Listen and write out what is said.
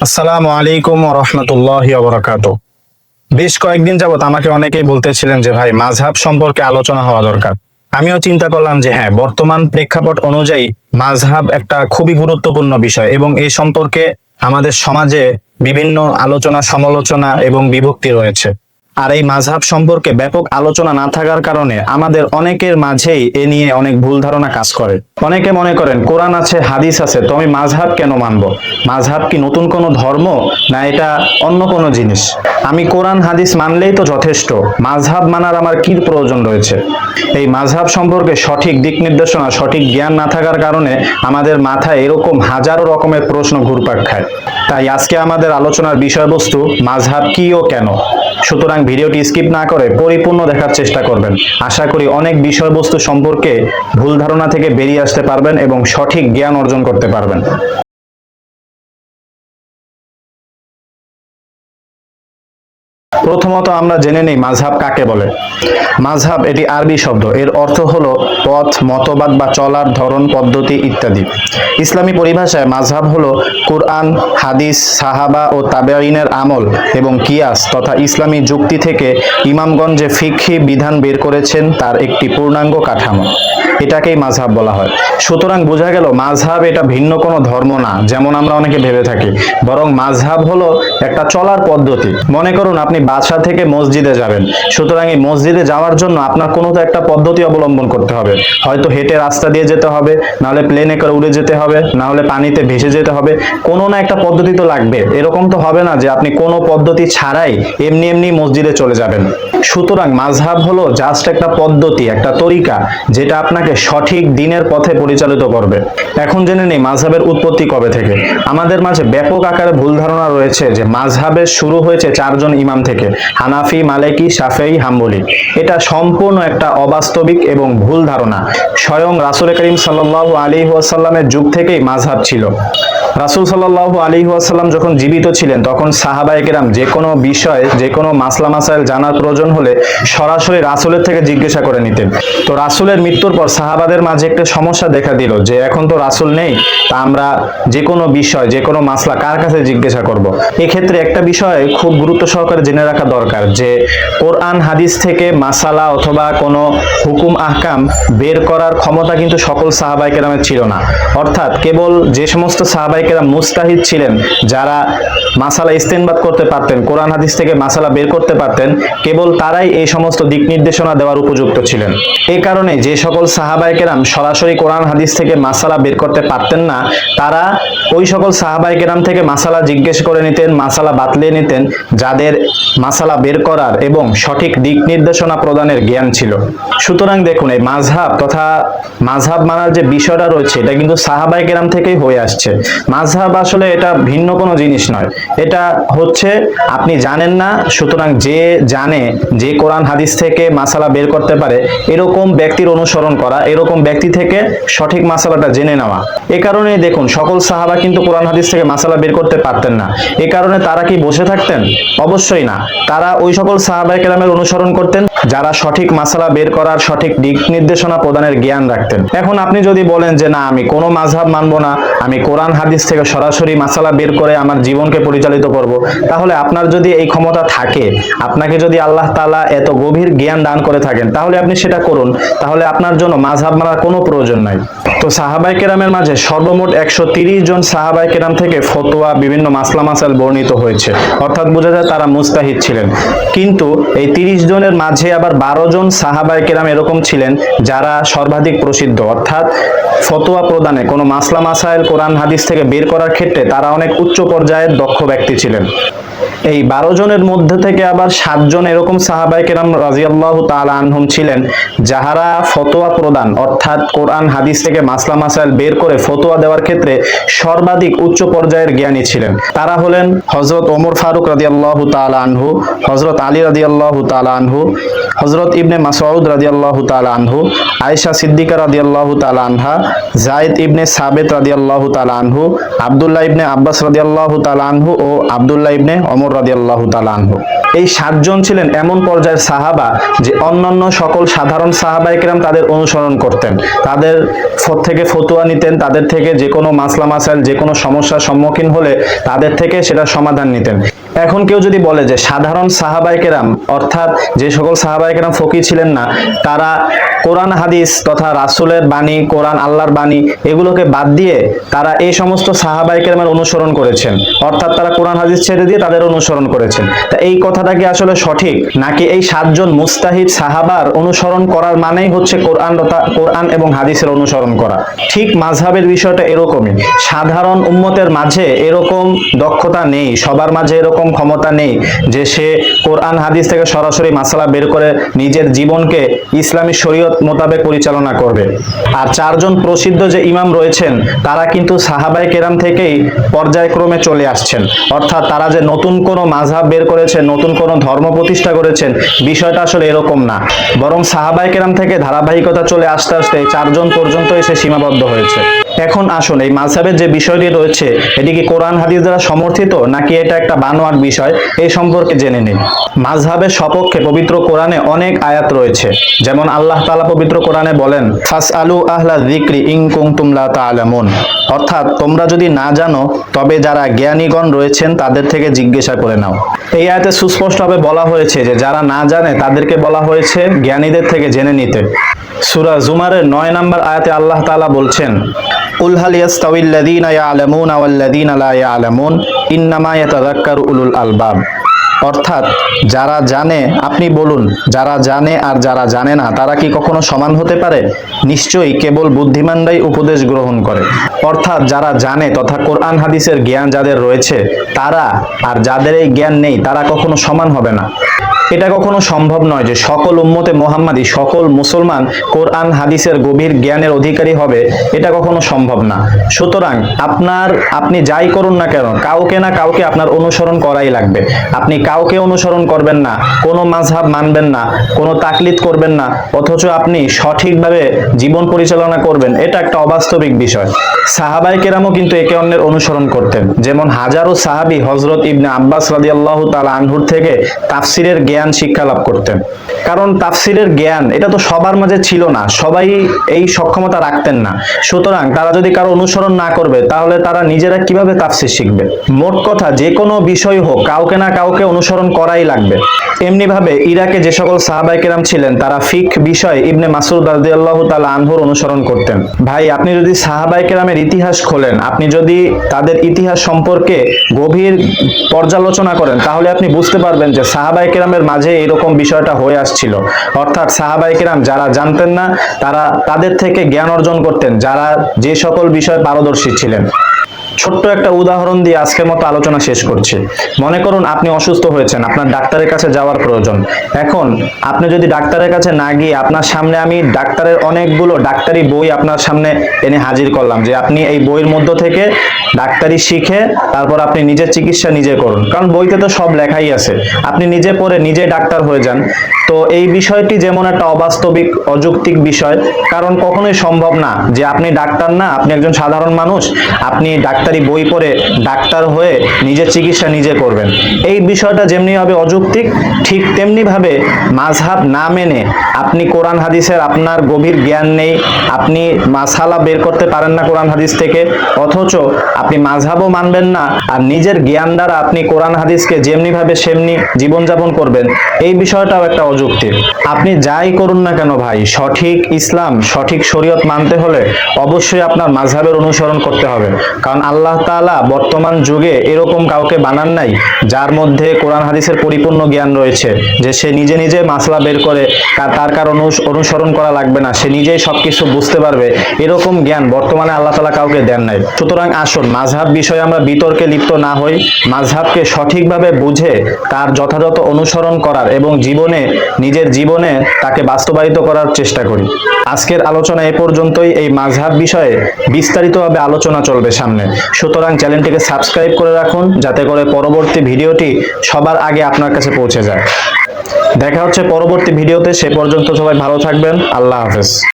আসসালামু আলাইকুম রহমতুল্লাহ বরকাত বেশ কয়েকদিন যাবৎ আমাকে অনেকেই বলতেছিলেন যে, ভাই মাঝহাব সম্পর্কে আলোচনা হওয়া দরকার। আমিও চিন্তা করলাম যে হ্যাঁ বর্তমান প্রেক্ষাপট অনুযায়ী মাঝহাব একটা খুবই গুরুত্বপূর্ণ বিষয় এবং এই সম্পর্কে আমাদের সমাজে বিভিন্ন আলোচনা, সমালোচনা এবং বিভক্তি রয়েছে। আর এই মাঝহাব সম্পর্কে ব্যাপক আলোচনা না থাকার কারণে আমাদের অনেকের মাঝেই এ নিয়ে অনেক ভুল ধারণা কাজ করে। অনেকে মনে করেন, কোরআন আছে, হাদিস আছে, তো আমি মাঝহাব কেন মানবো? মাঝহাব কি নতুন কোনো ধর্ম? না, এটা অন্য কোনো জিনিস? আমি কোরআন, হাদিস মানলেই তো যথেষ্ট। মাঝহাব মানার আমার কি প্রয়োজন রয়েছে? এই মাঝহাব সম্পর্কে সঠিক দিক নির্দেশনা, সঠিক জ্ঞান না থাকার কারণে আমাদের মাথায় এরকম হাজারো রকমের প্রশ্ন ঘুরপাক খায়। তাই আজকে আমাদের আলোচনার বিষয়বস্তু, মাঝহাব কি ও কেন? সুতরাং ভিডিওটি স্কিপ না করে পরিপূর্ণ দেখার চেষ্টা করবেন। আশা করি অনেক বিষয়বস্তু সম্পর্কে ভুল ধারণা থেকে বেরিয়ে আসতে পারবেন এবং সঠিক জ্ঞান অর্জন করতে পারবেন। প্রথমত আমরা জেনে নেই মাঝহাব কাকে বলে। মাঝহাব এটি আরবি শব্দ। এর অর্থ হলো পথ, মতবাদ বা চলার ধরন, পদ্ধতি ইত্যাদি। ইসলামী পরিভাষায় মাঝহাব হলো কুরআন, হাদিস, সাহাবা ও তাবেইনের আমল এবং কিয়াস তথা ইসলামী যুক্তি থেকে ইমামগঞ্জ যে ফিকহি বিধান বের করেছেন তার একটি পূর্ণাঙ্গ কাঠামো। এটাকেই মাঝহাব বলা হয়। সুতরাং বোঝা গেল মাঝহাব এটা ভিন্ন কোনো ধর্ম না, যেমন আমরা অনেকে ভেবে থাকি। বরং মাঝহাব হলো একটা চলার পদ্ধতি। মনে করুন আপনি বাসা থেকে মসজিদে যাবেন। সুতরাং এই মসজিদে যাওয়ার জন্য আপনার কোনো তো একটা পদ্ধতি অবলম্বন করতে হবে। হয়তো হেঁটে রাস্তা দিয়ে যেতে হবে, নাহলে প্লেনে করে উড়ে যেতে হবে না হলে পানিতে ভেসে যেতে হবে। কোনো না একটা পদ্ধতি তো লাগবে। এরকম তো হবে না যে আপনি কোনো পদ্ধতি ছাড়াই এমনি এমনি মসজিদে চলে যাবেন। সুতরাং মাঝহাব হলো জাস্ট একটা পদ্ধতি, একটা তরিকা, যেটা আপনাকে সঠিক দিনের পথে পরিচালিত করবে। এখন জেনে নেই মাঝহাবের উৎপত্তি কবে থেকে। আমাদের মাঝে ব্যাপক আকারে ভুল ধারণা রয়েছে যে মাঝহাবের শুরু হয়েছে চারজন ইমাম থেকে। হানাফি, মালেকি সাফেই হাম্বলি। এটা সম্পূর্ণ একটা অবাস্তবিক এবং ভুল ধারণা। স্বয়ং রাসুল করিম সাল্লাহ আলী ওয়াসাল্লামের যুগ থেকেই মাঝহাব ছিল। রাসুল সাল্লাহ আলী ওয়াসাল্লাম যখন জীবিত ছিলেন, তখন সাহাবায়ে কেরাম যে কোনো বিষয়, যে কোনো মাসলা মাসাইল জানার প্রয়োজন হলে সরাসরি রাসুলের থেকে জিজ্ঞাসা করে নিতেন। তো রাসুলের মৃত্যুর পর সাহাবাদের মাঝে একটা সমস্যা দেখা দিল যে এখন তো রাসুল নেই, তা আমরা যে কোনো বিষয়, যে কোনো মাসলা কার কাছে জিজ্ঞাসা করব? এক্ষেত্রে একটা বিষয় খুব গুরুত্ব সহকারে জেনে রাখা দরকার যে কোরআন, হাদিস থেকে মাসালা অথবা কোনো হুকুম, আহকাম বের করার ক্ষমতা কিন্তু সকল সাহাবাই কেরামের ছিল না। অর্থাৎ কেবল যে সমস্ত সাহাবাই কেরাম মুস্তাহিদ ছিলেন, যারা মাসালা ইস্তেনবাদ করতে পারতেন, কোরআন, হাদিস থেকে মাসালা বের করতে পারতেন, কেবল তারাই এই সমস্ত দিক নির্দেশনা দেওয়ার উপযুক্ত ছিলেন। এই কারণে যে সকল সাহাবাই কেরাম সরাসরি কোরআন, হাদিস থেকে মাসালা বের করতে পারতেন না, তারা ওই সকল সাহাবাই কেরাম থেকে মাসালা জিজ্ঞেস করে নিতেন, মাসালা বাতলিয়ে নিতেন, যাদের মাসালা বের করার এবং সঠিক দিক নির্দেশনা প্রদানের জ্ঞান ছিল। সুতরাং দেখুন, এই মাঝহাব তথা মাঝহাব মানার যে বিষয়টা রয়েছে, এটা কিন্তু সাহাবাই কেরাম থেকেই হয়ে আসছে। মাঝহাব আসলে এটা ভিন্ন কোনো জিনিস নয়। এটা হচ্ছে, আপনি জানেন না, সুতরাং যে জানে, যে কোরআন হাদিস থেকে মাসালা বের করতে পারে, এরকম ব্যক্তির অনুসরণ করা, এরকম ব্যক্তি থেকে সঠিক মাসালাটা জেনে নেওয়া। এ কারণে দেখুন, সকল সাহাবা কিন্তু কোরআন হাদিস থেকে মাসালা বের করতে পারতেন না। এ কারণে তারা কি বসে থাকতেন? অবশ্যই না। তারা ওই সকল সাহাবাই কেরামের অনুসরণ করতেন, যারা সঠিক মাসালা বের করার সঠিক দিক নির্দেশনা প্রদানের জ্ঞান রাখতেন। এখন আপনি যদি বলেন যে, না, আমি কোনো মাঝহাব মানবো না, আমি কোরআন হাদিস থেকে সরাসরি মাসালা বের করে আমার জীবনকে পরিচালিত করব, তাহলে আপনার যদি এই ক্ষমতা থাকে, আপনাকে যদি আল্লাহ তাআলা এত গভীর জ্ঞান দান করে থাকেন, তাহলে আপনি সেটা করুন। তাহলে আপনার জন্য মাঝহাব মানার কোনো প্রয়োজন নাই। তো সাহাবাই কেরামের মাঝে সর্বমোট একশো জন সাহাবাই কেরাম থেকে ফতোয়া বিভিন্ন মাসলা মাসাল বর্ণিত হয়েছে। অর্থাৎ বোঝা যায় তারা মুস্তাহিদ। ছিলেন। কিন্তু এই তিরিশ জনের মাঝে আবার বারো জন সাহাবাই কেরাম এরকম ছিলেন যারা সর্বাধিক প্রসিদ্ধ। অর্থাৎ ফতোয়া প্রদানে কোনো মাসলা মাসাইল কোরআন হাদিস থেকে বের করার ক্ষেত্রে তারা অনেক উচ্চ পর্যায়ের দক্ষ ব্যক্তি ছিলেন। এই বারো জনের মধ্যে থেকে আবার সাতজন এরকম সাহাবাই কেরাম রাজিয়াল্লাহ তাআলা আনহুম ছিলেন, যাহারা ফতোয়া প্রদান, অর্থাৎ কোরআন, হাদিস থেকে মাসলা, মাসাইল বের করে ফতোয়া দেওয়ার ক্ষেত্রে সর্বাধিক উচ্চ পর্যায়ের জ্ঞানী ছিলেন। তারা হলেন হজরত ওমর ফারুক রাদিয়াল্লাহ তাআলা আনহু হজরত আলী রাদিয়াল্লাহ তাআলা আনহু হজরত ইবনে মাসউদ রাদিয়াল্লাহু তাআলা আনহু, আয়েশা সিদ্দিকা রাদিয়াল্লাহু তাআলা আনহা জায়েদ ইবনে সাবেত রাদিয়াল্লাহু তাআলা আনহু, আব্দুল্লাহ ইবনে আব্বাস রাদিয়াল্লাহু তাআলা আনহু ও আব্দুল্লাহ ইবনে ওমর রাদিয়াল্লাহু তাআলা আনহু। এই সাতজন ছিলেন এমন পর্যায়ের সাহাবা যে অন্যান্য সকল সাধারণ সাহাবা একরাম তাদের অনুসরণ করতেন। তাদের থেকে ফতুয়া নিতেন, তাদের থেকে যে কোনো মাসলা মাসাইল, যে কোনো সমস্যার সম্মুখীন হলে তাদের থেকে সেটা সমাধান নিতেন। এখন কেউ যদি বলে যে সাধারণ সাহাবাইকেরাম অর্থাৎ যে সকল সাহাবাইকেরাম ফকি ছিলেন না, তারা কোরআন, হাদিস তথা রাসূলের বাণী, কোরআন, আল্লাহর বাণী এগুলোকে বাদ দিয়ে তারা এই সমস্ত সাহাবাইকেরামের অনুসরণ করেছেন। অর্থাৎ তারা কোরআন, হাদিস ছেড়ে দিয়ে তাদের অনুসরণ করেছেন। তা এই কথাটা কি আসলে সঠিক? নাকি এই সাতজন মুস্তাহিদ সাহাবার অনুসরণ করার মানেই হচ্ছে কোরআন কোরআন এবং হাদিসের অনুসরণ করা? ঠিক মাঝহাবের বিষয়টা এরকমই। সাধারণ উম্মতের মাঝে এরকম দক্ষতা নেই, সবার মাঝে এরকম ক্ষমতা নেই যে সে কোরআন, হাদিস থেকে সরাসরি মাসালা বের করে নিজের জীবনকে ইসলামী শরীয়ত মোতাবেক পরিচালনা করবে। আর চারজন প্রসিদ্ধ যে ইমাম রয়েছেন, তারা কিন্তু সাহাবাই কেরাম থেকেই পর্যায়ক্রমে চলে আসছেন। অর্থাৎ তারা যে নতুন কোনো মাঝহাব বের করেছে, নতুন কোনো ধর্ম প্রতিষ্ঠা করেছেন, বিষয়টা আসলে এরকম না। বরং সাহাবাই কেরাম থেকে ধারাবাহিকতা চলে আসতে আসতে চারজন পর্যন্ত এসে সীমাবদ্ধ হয়েছে। এখন আসুন, এই মাঝহাবের যে বিষয়টি রয়েছে, এটি কি কোরআন হাদিস দ্বারা সমর্থিত, নাকি এটা একটা বানোয়ার বিষয়? এই সম্পর্কে জেনে নিন। মাঝহাবের সপক্ষে পবিত্র কোরআনে অনেক আয়াত রয়েছে। যেমন আল্লাহ তাআলা পবিত্র কোরআনে বলেন ফাস আলু আহলা যিকরি ইন কুনতুম লা তাআলামুন। অর্থাৎ, তোমরা যদি না জানো, তবে যারা জ্ঞানীগণ রয়েছেন, তাদের থেকে জিজ্ঞাসা করে নাও। এই আয়াতে সুস্পষ্টভাবে বলা হয়েছে যে, যারা না জানে, তাদেরকে বলা হয়েছে জ্ঞানীদের থেকে জেনে নিতে। সূরা জুমারের নয় নম্বর আয়াতে আল্লাহ তাআলা বলছেন, কুল হাল ইয়াস্তাউিল্লাযীনা ইয়ালামুনা ওয়াল্লাযীনা লা ইয়ালামুন, ইন্নামা ইয়াতাযাক্কারু উলুল আলবাব। অর্থাৎ যারা জানে, আপনি বলুন, যারা জানে আর যারা জানে না, তারা কি কখনো সমান হতে পারে? নিশ্চয়ই কেবল বুদ্ধিমানরাই উপদেশ গ্রহণ করে। অর্থাৎ যারা জানে, তথা কোরআন হাদিসের জ্ঞান যাদের রয়েছে, তারা আর যাদের এই জ্ঞান নেই, তারা কখনো সমান হবে না। এটা কখনো সম্ভব নয় যে সকল উম্মতে মোহাম্মদী, সকল মুসলমান কোরআন, হাদিসের গভীর জ্ঞানের অধিকারী হবে। এটা কখনো সম্ভব না। সুতরাং আপনার, আপনি যাই করুন না কেন, কাউকে না কাউকে আপনার অনুসরণ করাই লাগবে। আপনি কাউকে অনুসরণ করবেন না, কোনো মাঝহাব মানবেন না, কোনো তাকলিদ করবেন না, অথচ আপনি সঠিকভাবে জীবন পরিচালনা করবেন। এটা একটা অবাস্তবিক বিষয়। সাহাবাই কেরামও কিন্তু একে অন্যের অনুসরণ করতেন। যেমন হাজারো সাহাবি হজরত ইবনে আব্বাস রাদিয়াল্লাহু তাআলা আনহুর থেকে তাফসিরের জ্ঞান শিক্ষা লাভ করতেন। কারণ তাফসিরের জ্ঞান, এটা তো সবার মাঝে ছিল না, সবাই এই সক্ষমতা রাখতেন না। সুতরাং তারা যদি কারও অনুসরণ না করবে, তাহলে তারা নিজেরা কীভাবে তাফসির শিখবে? মোট কথা, যে কোনো বিষয় হোক, কাউকে না কাউকে অনুসরণ করাই লাগবে। এমনি ভাবে ইরাকে যে সকল সাহাবাই কেরাম ছিলেন, তারা ফিক বিষয় ইবনে মাসুদ রাদিয়াল্লাহু তাআলা আনহুর অনুসরণ করতেন। ভাই, আপনি যদি সাহাবাই কেরামের ইতিহাস খোলেন, আপনি যদি তাদের ইতিহাস সম্পর্কে গভীর পর্যালোচনা করেন, তাহলে আপনি বুঝতে পারবেন যে সাহাবাই কেরামের মাঝে এরকম বিষয়টা হয়ে আসছিল। অর্থাৎ সাহাবাই কিরাম যারা জানতেন না, তারা তাদের থেকে জ্ঞান অর্জন করতেন, যারা যে সকল বিষয়ে পারদর্শী ছিলেন। ছোট্ট একটা উদাহরণ দিয়ে আজকের মতো আলোচনা শেষ করছি। মনে করুন আপনি অসুস্থ হয়েছেন, আপনার ডাক্তারের কাছে যাওয়ার প্রয়োজন। এখন আপনি যদি ডাক্তারের কাছে না গিয়ে আপনার সামনে আমি ডাক্তারের অনেকগুলো ডাক্তারি বই আপনার সামনে এনে হাজির করলাম যে আপনি এই বইয়ের মধ্য থেকে ডাক্তারি শিখে তারপর আপনি নিজের চিকিৎসা নিজে করুন। কারণ বইতে তো সব লেখাই আছে। আপনি নিজে পড়ে নিজে ডাক্তার হয়ে যান। তো এই বিষয়টি যেমন একটা অবাস্তবিক, অযৌক্তিক বিষয়, কারণ কখনোই সম্ভব না যে আপনি ডাক্তার না, আপনি একজন সাধারণ মানুষ, আপনি ডাক্তারি বই পড়ে ডাক্তার হয়ে নিজের চিকিৎসা নিজে করবেন। এই বিষয়টা যেমনি ভাবে অযৌক্তিক, ঠিক তেমনি ভাবে মাঝহাব না মেনে আপনি কোরআন হাদিসের আপনার গভীর জ্ঞান নেই, আপনি মাসালা বের করতে পারেন না কোরআন হাদিস থেকে, অথচ আপনি মাঝহাবও মানবেন না আর নিজের জ্ঞান দ্বারা আপনি কোরআন হাদিসকে যেমনি ভাবে সেমনি জীবনযাপন করবেন। এই বিষয়টাও একটা অযুক্তি আপনি যাই করুন না কেন ভাই, সঠিক ইসলাম, সঠিক শরীয়ত মানতে হলে অবশ্যই আপনার মাঝহাবের অনুসরণ করতে হবে। কারণ আল্লাহ তাআলা বর্তমান যুগে এরকম কাউকে বানান নাই, যার মধ্যে কোরআন হাদিসের পরিপূর্ণ জ্ঞান রয়েছে, যে সে নিজে নিজে মাসলা বের করে তার কার অনুস- অনুসরণ করা লাগবে না, সে নিজেই সবকিছু বুঝতে পারবে, এরকম জ্ঞান বর্তমানে আল্লাহ তালা কাউকে দেন নাই। সুতরাং আসুন মাঝহাব বিষয়ে আমরা বিতর্কে লিপ্ত না হই মাঝহাবকে সঠিকভাবে বুঝে, তার যথাযথ অনুসরণ করার এবং জীবনে, নিজের জীবনে তাকে বাস্তবায়িত করার চেষ্টা করি। আজকের আলোচনা এ পর্যন্তই, এই মাঝহাব বিষয়ে বিস্তারিতভাবে আলোচনা চলবে সামনে। সুতরাং চ্যানেলটিকে সাবস্ক্রাইব করে রাখুন, যাতে করে পরবর্তী ভিডিওটি সবার আগে আপনার কাছে পৌঁছে যায়। দেখা হচ্ছে পরবর্তী ভিডিওতে, সে পর্যন্ত সবাই ভালো থাকবেন, আল্লাহ হাফেজ।